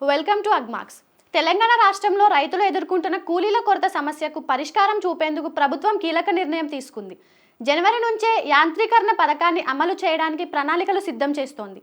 Welcome to Agmax. Telangana రాష్ట్రంలో రైతులు ఎదుర్కొంటున్న కూలీల కొరత సమస్యకు పరిష్కారం చూపేందుకు ప్రభుత్వం కీలక నిర్ణయం తీసుకుంది. జనవరి నుంచే యాంత్రీకరణ పథకాన్ని అమలు చేయడానికి ప్రణాళికలు సిద్ధం చేస్తోంది.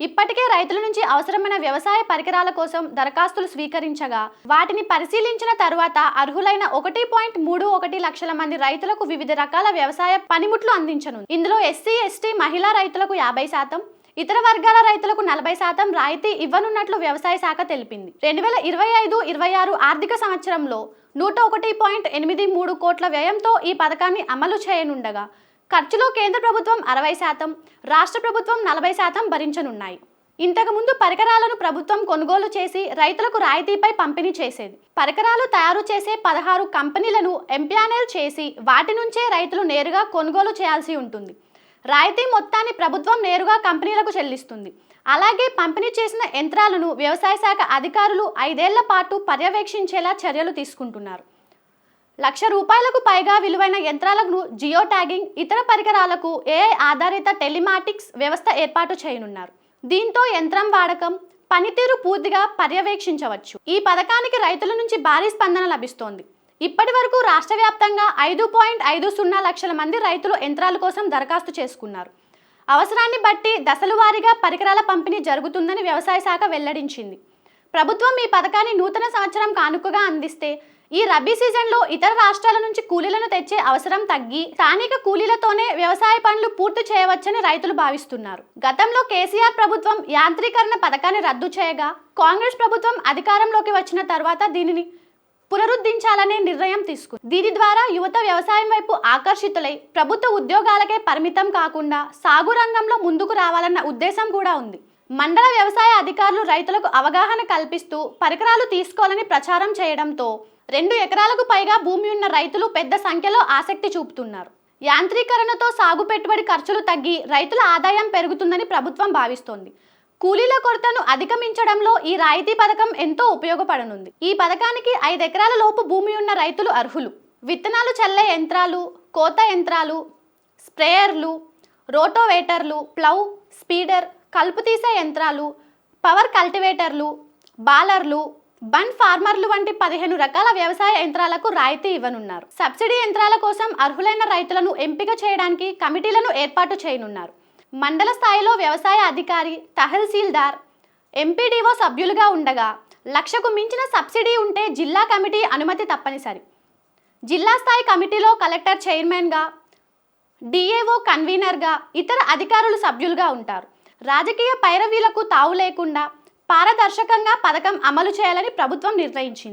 ఇప్పటికే రైతుల నుంచి అవసరమైన వ్యవసాయ పరికరాల కోసం దరఖాస్తులు స్వీకరించగా వాటిని పరిశీలించిన తరువాత అర్హులైన ఒకటి పాయింట్ మూడు ఒకటి లక్షల మంది రైతులకు వివిధ రకాల వ్యవసాయ పనిముట్లు అందించను ఇందులో ఎస్సీ ఎస్టీ మహిళా రైతులకు యాభై శాతం ఇతర వర్గాల రైతులకు నలభై శాతం రాయితీ ఇవ్వనున్నట్లు వ్యవసాయ శాఖ తెలిపింది. రెండు వేల ఇరవై ఐదు ఇరవై ఆరు ఆర్థిక సంవత్సరంలో నూట ఒకటి పాయింట్ ఎనిమిది మూడు కోట్ల వ్యయంతో ఈ పథకాన్ని అమలు చేయనుండగా ఖర్చులో కేంద్ర ప్రభుత్వం అరవై శాతం రాష్ట్ర ప్రభుత్వం నలభై శాతం భరించనున్నాయి. ఇంతకుముందు పరికరాలను ప్రభుత్వం కొనుగోలు చేసి రైతులకు రాయితీపై పంపిణీ చేసేది. పరికరాలు తయారు చేసే పదహారు కంపెనీలను ఎంప్యానెల్ చేసి వాటి నుంచే రైతులు నేరుగా కొనుగోలు చేయాల్సి ఉంటుంది. రాయితీ మొత్తాన్ని ప్రభుత్వం నేరుగా కంపెనీలకు చెల్లిస్తుంది. అలాగే పంపిణీ చేసిన యంత్రాలను వ్యవసాయ శాఖ అధికారులు ఐదేళ్ళ పాటు పర్యవేక్షించేలా చర్యలు తీసుకుంటున్నారు. లక్ష రూపాయలకు పైగా విలువైన యంత్రాలను జియో ట్యాగింగ్ ఇతర పరికరాలకు ఏఐ ఆధారిత టెలిమాటిక్స్ వ్యవస్థ ఏర్పాటు చేయనున్నారు. దీంతో యంత్రం వాడకం పనితీరు పూర్తిగా పర్యవేక్షించవచ్చు. ఈ పథకానికి రైతుల నుంచి భారీ స్పందన లభిస్తోంది. ఇప్పటి వరకు రాష్ట్ర వ్యాప్తంగా ఐదు పాయింట్ ఐదు సున్నా లక్షల మంది రైతులు యంత్రాల కోసం దరఖాస్తు చేసుకున్నారు. అవసరాన్ని బట్టి దశలవారీగా పరికరాల పంపిణీ జరుగుతుందని వ్యవసాయ శాఖ వెల్లడించింది. ప్రభుత్వం ఈ పథకాన్ని నూతన సంవత్సరం కానుకగా అందిస్తే ఈ రబీ సీజన్లో ఇతర రాష్ట్రాల నుంచి కూలీలను తెచ్చే అవసరం తగ్గి స్థానిక కూలీలతోనే వ్యవసాయ పనులు పూర్తి చేయవచ్చని రైతులు భావిస్తున్నారు. గతంలో కేసీఆర్ ప్రభుత్వం యాంత్రీకరణ పథకాన్ని రద్దు చేయగా కాంగ్రెస్ ప్రభుత్వం అధికారంలోకి వచ్చిన తర్వాత దీనిని పునరుద్ధరించాలనే నిర్ణయం తీసుకుంది దీని ద్వారా యువత వ్యవసాయం వైపు ఆకర్షితులై ప్రభుత్వ ఉద్యోగాలకే పరిమితం కాకుండా సాగు రంగంలో ముందుకు రావాలన్న ఉద్దేశం కూడా ఉంది. మండల వ్యవసాయ అధికారులు రైతులకు అవగాహన కల్పిస్తూ పరికరాలు తీసుకోవాలని ప్రచారం చేయడంతో రెండు ఎకరాలకు పైగా భూమి ఉన్న రైతులు పెద్ద సంఖ్యలో ఆసక్తి చూపుతున్నారు. యాంత్రీకరణతో సాగు పెట్టుబడి ఖర్చులు తగ్గి రైతుల ఆదాయం పెరుగుతుందని ప్రభుత్వం భావిస్తోంది. కూలీల కొరతను అధిగమించడంలో ఈ రాయితీ పథకం ఎంతో ఉపయోగపడనుంది. ఈ పథకానికి ఐదు ఎకరాల లోపు భూమి ఉన్న రైతులు అర్హులు. విత్తనాలు చల్లే యంత్రాలు కోత యంత్రాలు స్ప్రేయర్లు రోటోవేటర్లు ప్లౌ స్పీడర్ కలుపు తీసే యంత్రాలు పవర్ కల్టివేటర్లు బాలర్లు బన్ ఫార్మర్లు వంటి పదిహేను రకాల వ్యవసాయ యంత్రాలకు రాయితీ ఇవ్వనున్నారు. సబ్సిడీ యంత్రాల కోసం అర్హులైన రైతులను ఎంపిక చేయడానికి కమిటీలను ఏర్పాటు చేయనున్నారు. మండల స్థాయిలో వ్యవసాయ అధికారి తహసీల్దార్ ఎంపీడీఓ సభ్యులుగా ఉండగా లక్షకు మించిన సబ్సిడీ ఉంటే జిల్లా కమిటీ అనుమతి తప్పనిసరి. జిల్లా స్థాయి కమిటీలో కలెక్టర్ చైర్మన్గా డిఏఓ కన్వీనర్గా ఇతర అధికారులు సభ్యులుగా ఉంటారు. రాజకీయ పైరవీలకు తావు లేకుండా పారదర్శకంగా పథకం అమలు చేయాలని ప్రభుత్వం నిర్ణయించింది.